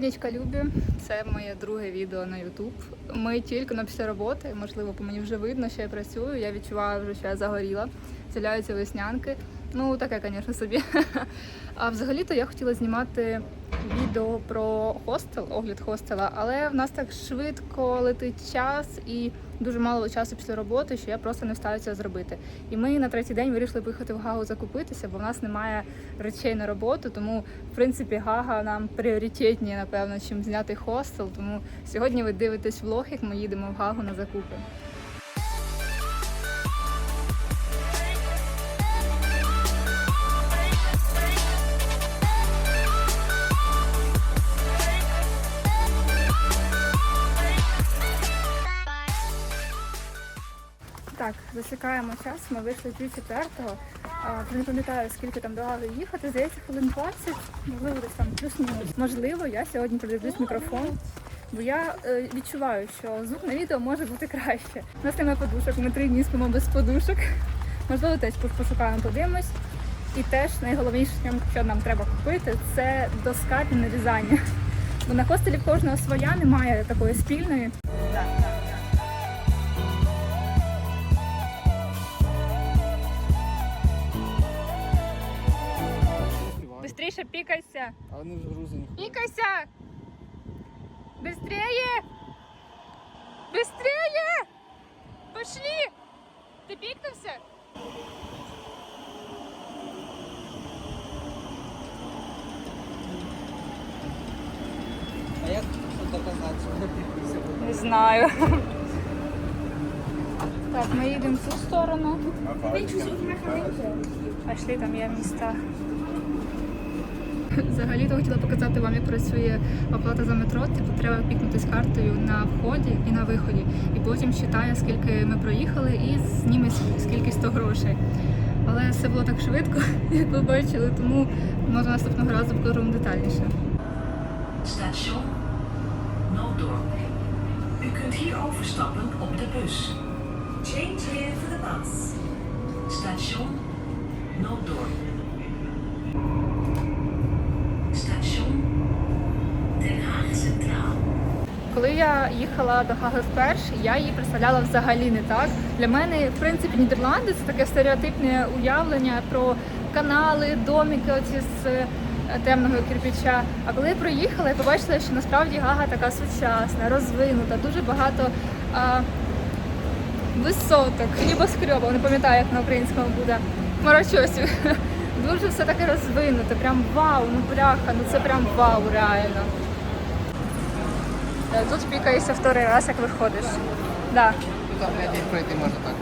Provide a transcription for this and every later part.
Дядечка Любі, це моє друге відео на Ютуб. Ми тільки на після роботи, можливо, по мені вже видно, що я працюю. Я відчуваю вже, що я загоріла. ціляються веснянки. Ну, таке, звісно, собі. А взагалі-то я хотіла знімати відео про хостел, огляд хостела, але в нас так швидко летить час і дуже мало часу після роботи, що я просто не встаю це зробити. І ми на третій день вирішили поїхати в Гагу закупитися, бо в нас немає речей на роботу. Тому, в принципі, Гага нам пріоритетніше, напевно, чим зняти хостел. Тому сьогодні ви дивитесь влог, як ми їдемо в Гагу на закупи. Засікаємо час. Ми вийшли з 4-го. Не пам'ятаю, скільки там до Гаги їхати. Здається, хвилин 20, можливо, десь там плюс-мінус. Можливо, я сьогодні придивлюсь мікрофон, бо я е, відчуваю, що звук на відео може бути краще. У нас немає подушок, ми три дні спимо без подушок. Можливо, теж пошукаємо, подивимось. І теж найголовніше, що нам треба купити, це доска для нарізання. Бо на хостелі кожного своя немає такої спільної. Быстріше пікайся! А вони вже грузені. Пикайся! Быстрее! Быстрее! Пошли! Ты пикнулся? А як тут доказати, що вони пікуються? Не знаю. Так, ми їдемо в цю сторону. Пішли, там є міста. Взагалі-то хотіла показати вам, як працює оплата за метро. Типу треба пікнути з картою на вході і на виході. І потім считає, скільки ми проїхали, і зніме скільки 100 грошей. Але все було так швидко, як ви бачили, тому може наступного разу покажу вам детальніше. Station Nooddorp. U. Change here for the bus. Station Nooddorp. Коли я їхала до Хаги вперше, я її представляла взагалі не так. Для мене, в принципі, Нідерланди це таке стереотипне уявлення про канали, домики оці з е, темного кирпича. А коли я проїхала, я побачила, що насправді Гага така сучасна, розвинута, дуже багато а, висоток, небоскребів, не пам'ятаю, як на українському буде, хмарочосів. Дуже все таке розвинуте, прям вау, ну бляха, ну це прям вау, реально. Е, Тут пікаєшся вторий раз, як виходиш. Да. Пройти можна так.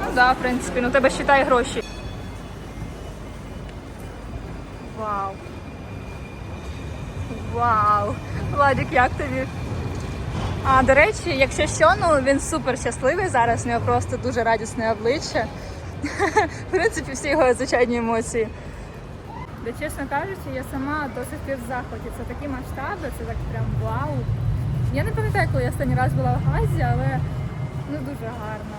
Ну да, в принципі, ну тебе считай гроші. Вау. Вау. Владик, як тобі? А, до речі, якщо що, ну він супер щасливий зараз, у нього просто дуже радісне обличчя. В принципі, всі його звичайні емоції. Де, чесно кажучи, я сама досить пір в захваті. Це такі масштаби, це так прям вау. Я не пам'ятаю, коли я останній раз була в Газі, але ну дуже гарно.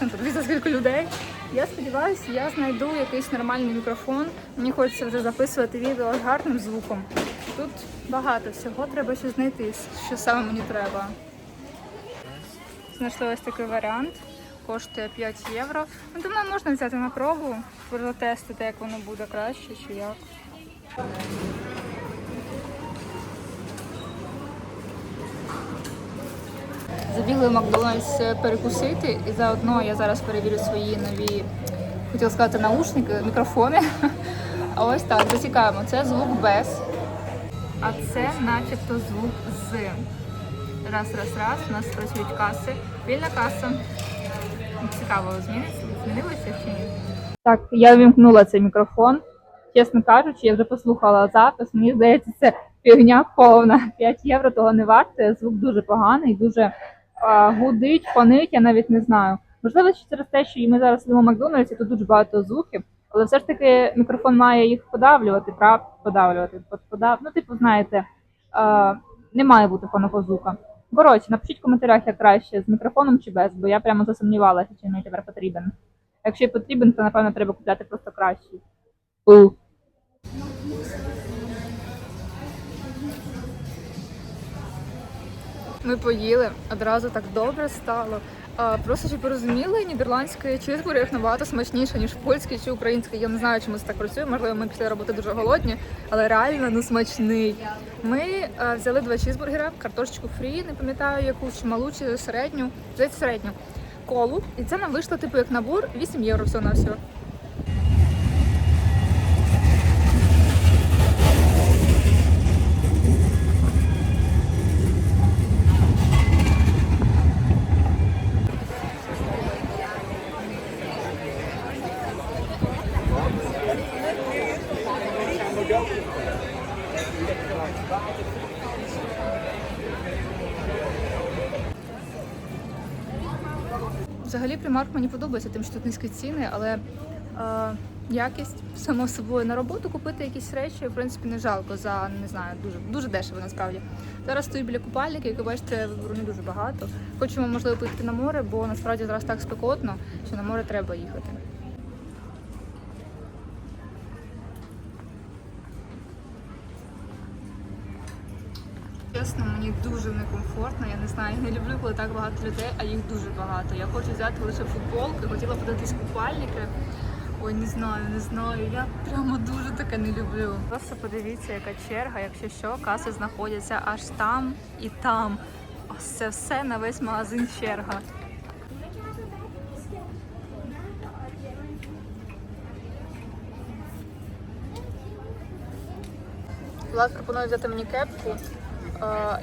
В екшен, скільки людей. Я сподіваюся, я знайду якийсь нормальний мікрофон. Мені хочеться вже записувати відео з гарним звуком. Тут багато всього, треба щось знайти, що саме мені треба. Знайшли ось такий варіант. Коштує 5 євро. Ну, думаю, можна взяти на пробу, протестити, як воно буде краще чи як. Забігли в Макдональдс перекусити, і заодно я зараз перевірю свої нові, хотіла сказати, наушники, мікрофони. А ось так, засікаємо. Це звук без, а це начебто звук з. Раз, раз, раз. У нас працюють каси. Вільна каса. Цікаво, змінилося чи ні? Так, я вімкнула цей мікрофон. Чесно кажучи, я вже послухала запис. Мені здається, це фігня повна. 5 євро того не варте. Звук дуже поганий, дуже гудить, фонить, я навіть не знаю. Можливо, через те, що ми зараз сидимо в Макдональдсі, тут дуже багато звуків, але все ж таки мікрофон має їх подавлювати, прав подавлювати. Подав... Ну, типу, знаєте, не має бути фонового звука. Коротше, напишіть в коментарях, як краще з мікрофоном чи без, бо я прямо засумнівалася, чи мені тепер потрібен. Якщо потрібен, то напевно треба купляти просто кращий. У. Ми поїли, одразу так добре стало. Просто щоб розуміли, нідерландський чизбургер набагато смачніше, ніж польський чи український. Я не знаю, чому це так працює. Можливо, ми після роботи дуже голодні, але реально ну смачний. Ми е, взяли два чизбургера, картошечку фрі, не пам'ятаю яку, чи малу, чи середню, здається, середню, колу. І це нам вийшло типу як набор 8 євро всього на всього. Взагалі примарк мені подобається, тим, що тут низькі ціни, але е, якість само собою на роботу купити якісь речі, в принципі, не жалко за не знаю, дуже дуже дешево насправді. Зараз стою біля купальника, як ви бачите, вибору не дуже багато. Хочемо, можливо, поїхати на море, бо насправді зараз так спекотно, що на море треба їхати. Чесно, мені дуже некомфортно. Я не знаю, я не люблю, коли так багато людей, а їх дуже багато. Я хочу взяти лише футболки, хотіла подивитись купальники. Ой, не знаю, не знаю. Я прямо дуже таке не люблю. Просто подивіться, яка черга, якщо що, каси знаходяться аж там і там. Ось це все на весь магазин черга. Влад пропонує взяти мені кепку.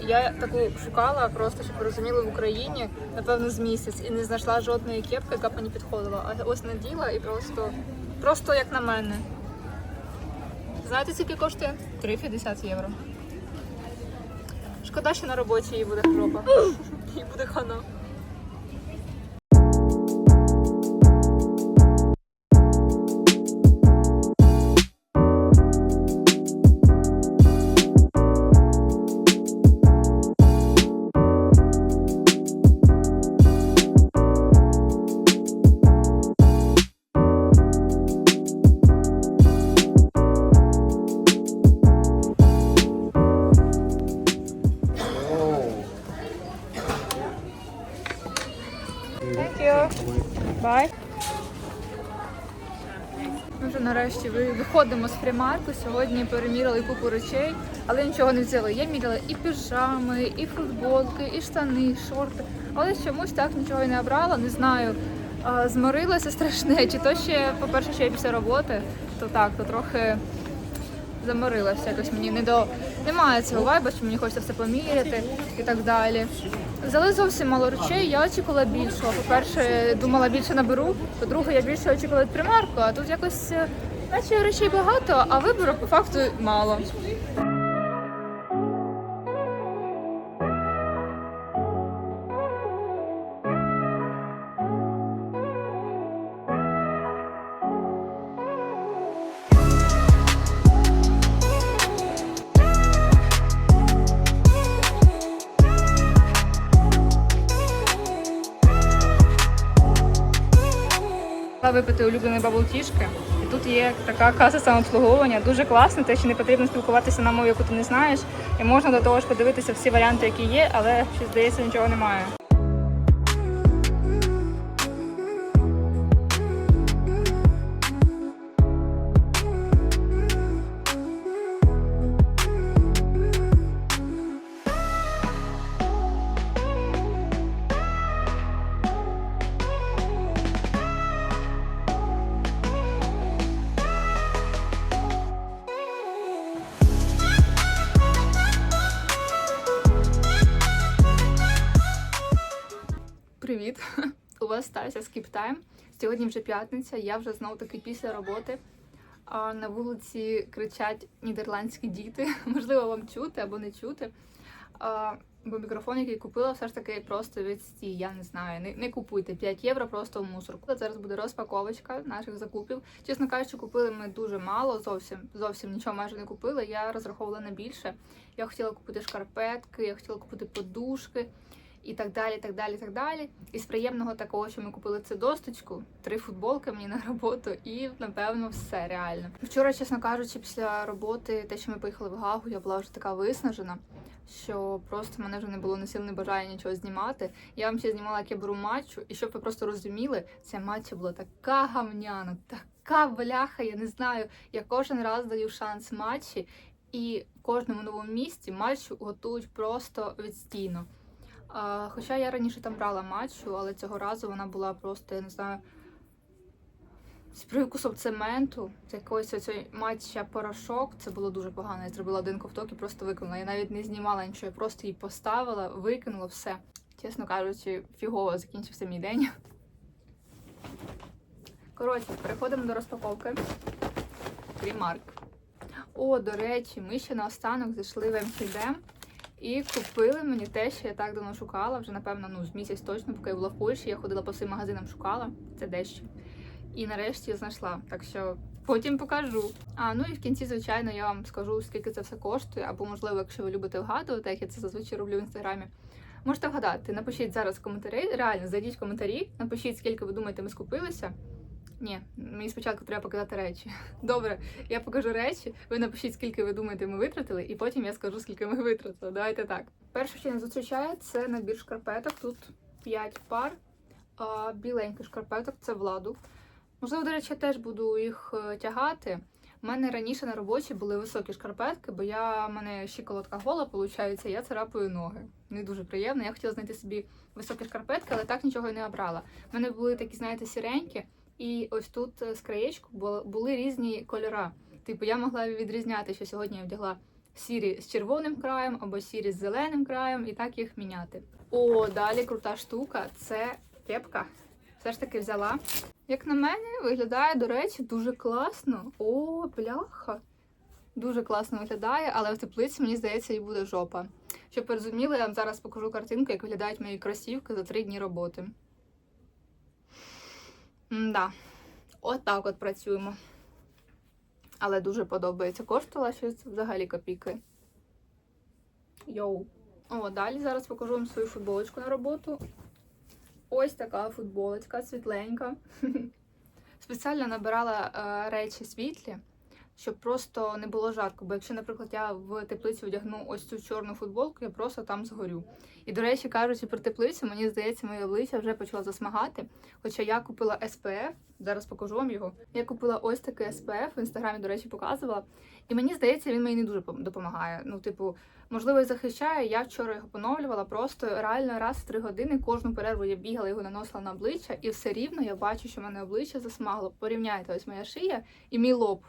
Я таку шукала, просто щоб розуміли в Україні, напевно, з місяць, і не знайшла жодної кепки, яка б мені підходила. А ось наділа і просто, просто як на мене. Знаєте, скільки коштує? 3,50 євро. Шкода, що на роботі їй буде хропа. Їй буде хана. Виходимо з фрімарку. Сьогодні переміряли купу речей, але нічого не взяли. Я міряла і піжами, і футболки, і штани, і шорти. Але чомусь так нічого і не обрала. Не знаю. а, Зморилася страшне. Чи то ще, по-перше, ще після роботи, то так, то трохи заморилася. Якось мені не до немає цього вайба, що мені хочеться все поміряти і так далі. Взяли зовсім мало речей, я очікувала більшого. По-перше, думала більше наберу. По-друге, я більше очікувала від примарку, а тут якось е, наче речей багато, а вибору по факту мало. Випити улюблений баблтішки. Тут є така каса самообслуговування, дуже класно, те, що не потрібно спілкуватися на мові, яку ти не знаєш. І можна до того ж подивитися всі варіанти, які є, але ще здається, нічого немає. Стався скіп тайм. Сьогодні вже п'ятниця, я вже знов таки після роботи. А на вулиці кричать нідерландські діти. Можливо, вам чути або не чути. А, бо мікрофон, який купила, все ж таки просто відстій. Я не знаю. Не, не купуйте 5 євро просто в мусорку. Зараз буде розпаковочка наших закупів. Чесно кажучи, купили ми дуже мало, зовсім зовсім нічого майже не купили. Я розраховувала на більше. Я хотіла купити шкарпетки, я хотіла купити подушки і так далі, так далі, так далі. І з приємного такого, що ми купили це досточку, три футболки мені на роботу, і напевно все реально. Вчора, чесно кажучи, після роботи, те, що ми поїхали в Гагу, я була вже така виснажена. Що просто мене вже не було ні сил, ні бажання нічого знімати. Я вам ще знімала, як я беру матчу, і щоб ви просто розуміли, ця матча була така гавняна, така бляха, я не знаю. Я кожен раз даю шанс матчі, і в кожному новому місці матчу готують просто відстійно. А, хоча я раніше там брала матчу, але цього разу вона була просто, я не знаю, з привкусом цементу, з оцей матча порошок. Це було дуже погано. Я зробила один ковток і просто викинула. Я навіть не знімала нічого, я просто її поставила, викинула все. Чесно кажучи, фігово закінчився мій день. Коротше, переходимо до розпаковки. Примарк. О, до речі, ми ще наостанок зайшли в Amsterdam і купили мені те, що я так давно шукала. Вже напевно, ну з місяць точно, поки я була в Польщі, я ходила по всім магазинам, шукала це дещо. І нарешті знайшла. Так що потім покажу. А ну і в кінці, звичайно, я вам скажу, скільки це все коштує, або можливо, якщо ви любите вгадувати, як я це зазвичай роблю в інстаграмі. Можете вгадати, напишіть зараз коментарі. Реально, зайдіть в коментарі, напишіть, скільки ви думаєте, ми скупилися. Ні, мені спочатку треба показати речі. Добре, я покажу речі. Ви напишіть, скільки ви думаєте, ми витратили, і потім я скажу, скільки ми витратили. Давайте так. Перше, що не зустрічає, це набір шкарпеток. Тут 5 пар. А, біленьких шкарпеток це владу. Можливо, до речі, я теж буду їх е, тягати. У мене раніше на роботі були високі шкарпетки, бо я в мене щиколотка гола, виходить, я царапаю ноги. Не дуже приємно. Я хотіла знайти собі високі шкарпетки, але так нічого і не обрала. У мене були такі, знаєте, сіренькі, і ось тут е, з краєчку були різні кольори. Типу, я могла відрізняти, що сьогодні я вдягла сірі з червоним краєм або сірі з зеленим краєм, і так їх міняти. О, далі крута штука це кепка. Все ж таки взяла. Як на мене, виглядає, до речі, дуже класно. О, бляха. Дуже класно виглядає, але в теплиці, мені здається, і буде жопа. Щоб ви розуміли, я вам зараз покажу картинку, як виглядають мої кросівки за три дні роботи. Да, от так от працюємо. Але дуже подобається. Коштувала щось взагалі копійки. Йоу. О, далі зараз покажу вам свою футболочку на роботу. Ось така футболочка, світленька. Спеціально набирала е, речі світлі, щоб просто не було жарко. Бо якщо, наприклад, я в теплицю одягну ось цю чорну футболку, я просто там згорю. І, до речі, кажучи про теплицю, мені здається, моє обличчя вже почало засмагати. Хоча я купила SPF, зараз покажу вам його. Я купила ось такий SPF, в інстаграмі, до речі, показувала. І мені здається, він мені не дуже пом- допомагає. Ну, типу, можливо, і захищає. Я вчора його поновлювала. Просто реально раз в три години кожну перерву я бігала, його наносила на обличчя, і все рівно я бачу, що в мене обличчя засмагло. Порівняйте, ось моя шия і мій лоб.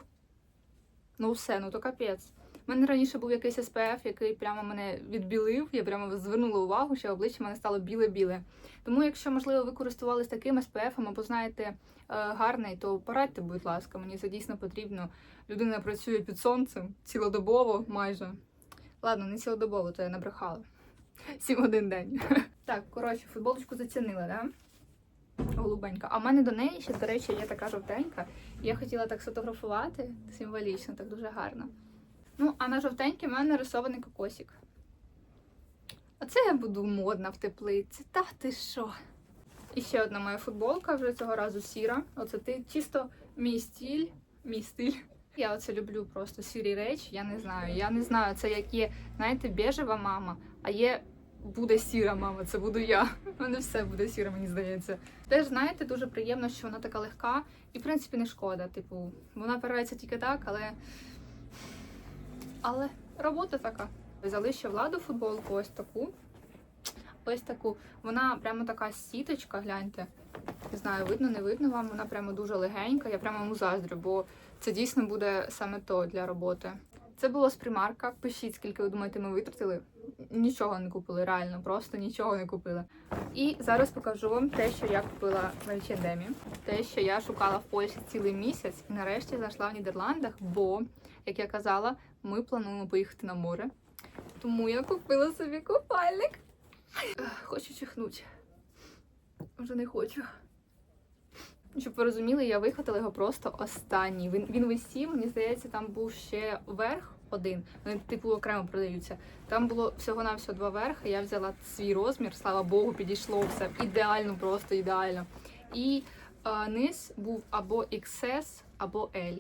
Ну все, ну то капець. У мене раніше був якийсь SPF, який прямо мене відбілив. Я прямо звернула увагу, що обличчя мене стало біле-біле. Тому, якщо, можливо, ви користувались таким SPF або знаєте е, гарний, то порадьте, будь ласка, мені це дійсно потрібно. Людина працює під сонцем цілодобово майже. Ладно, не цілодобово, то я набрехала. Сім один день. Так, коротше, футболочку зацінила, да? Голубенька. А в мене до неї ще, до речі, є така жовтенька. Я хотіла так сфотографувати символічно, так дуже гарно. Ну, а на жовтенькій в мене нарисований кокосик. Оце я буду модна в теплиці. Та ти що? І ще одна моя футболка, вже цього разу сіра. Оце ти чисто мій стиль. Мій стиль. Я оце люблю просто сірі речі. Я не знаю. Я не знаю, це як є, знаєте, бежева мама, а є буде сіра мама, це буду я. Мене все буде сіре, мені здається. Теж, знаєте, дуже приємно, що вона така легка, і в принципі не шкода. Типу, вона переться тільки так, але. Але робота така. Взяли ще владу футболку, ось таку. Ось таку. Вона прямо така сіточка, гляньте. Не знаю, видно, не видно вам. Вона прямо дуже легенька. Я прямо йому заздрю, бо це дійсно буде саме то для роботи. Це було з примарка. Пишіть, скільки ви думаєте, ми витратили. Нічого не купили, реально, просто нічого не купили. І зараз покажу вам те, що я купила в H&M. Те, що я шукала в Польщі цілий місяць, і нарешті знайшла в Нідерландах, бо, як я казала, ми плануємо поїхати на море. Тому я купила собі купальник. Хочу чихнути. Вже не хочу. Щоб ви розуміли, я вихватила його просто останній. Він, він висів, мені здається, там був ще верх один. Вони типу окремо продаються. Там було всього-навсього два верхи. Я взяла свій розмір, слава Богу, підійшло все. Ідеально, просто ідеально. І е, низ був або XS, або L.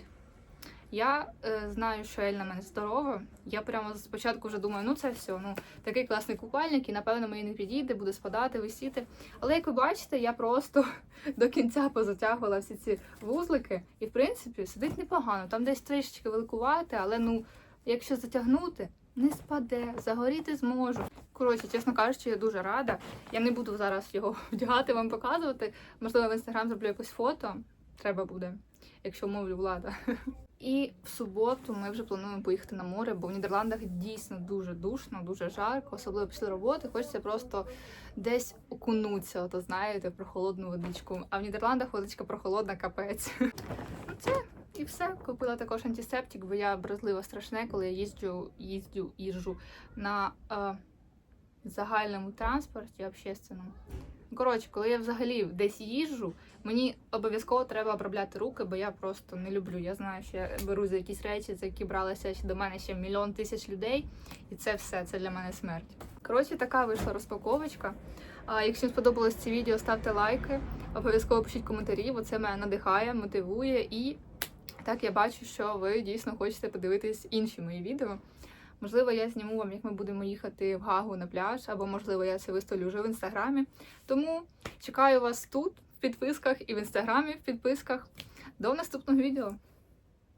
Я е, знаю, що L на мене здорова. Я прямо спочатку вже думаю, ну це все, ну такий класний купальник, і напевно мені не підійде, буде спадати, висіти. Але як ви бачите, я просто до кінця позатягувала всі ці вузлики, і в принципі сидить непогано. Там десь трішечки великувати, але ну, якщо затягнути, не спаде, загоріти зможу. Коротше, чесно кажучи, я дуже рада. Я не буду зараз його вдягати, вам показувати. Можливо, в інстаграм зроблю якось фото. Треба буде, якщо мовлю влада. І в суботу ми вже плануємо поїхати на море, бо в Нідерландах дійсно дуже душно, дуже жарко, особливо після роботи. Хочеться просто десь окунутися, ото знаєте, в прохолодну водичку. А в Нідерландах водичка прохолодна, капець. Ну це і все. Купила також антисептик, бо я бразлива страшне, коли я їжджу, їздю, їжджу на е, загальному транспорті общественному. Коротше, коли я взагалі десь їжджу, мені обов'язково треба обробляти руки, бо я просто не люблю. Я знаю, що я беру за якісь речі, за які бралися до мене ще мільйон тисяч людей, і це все, це для мене смерть. Коротше, така вийшла розпаковочка. А якщо сподобалось це відео, ставте лайки, обов'язково пишіть коментарі, бо це мене надихає, мотивує і так я бачу, що ви дійсно хочете подивитись інші мої відео. Можливо, я зніму вам, як ми будемо їхати в Гагу на пляж, або можливо я це виставлю вже в інстаграмі. Тому чекаю вас тут, в підписках, і в інстаграмі, в підписках. До наступного відео.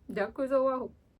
Дякую за увагу!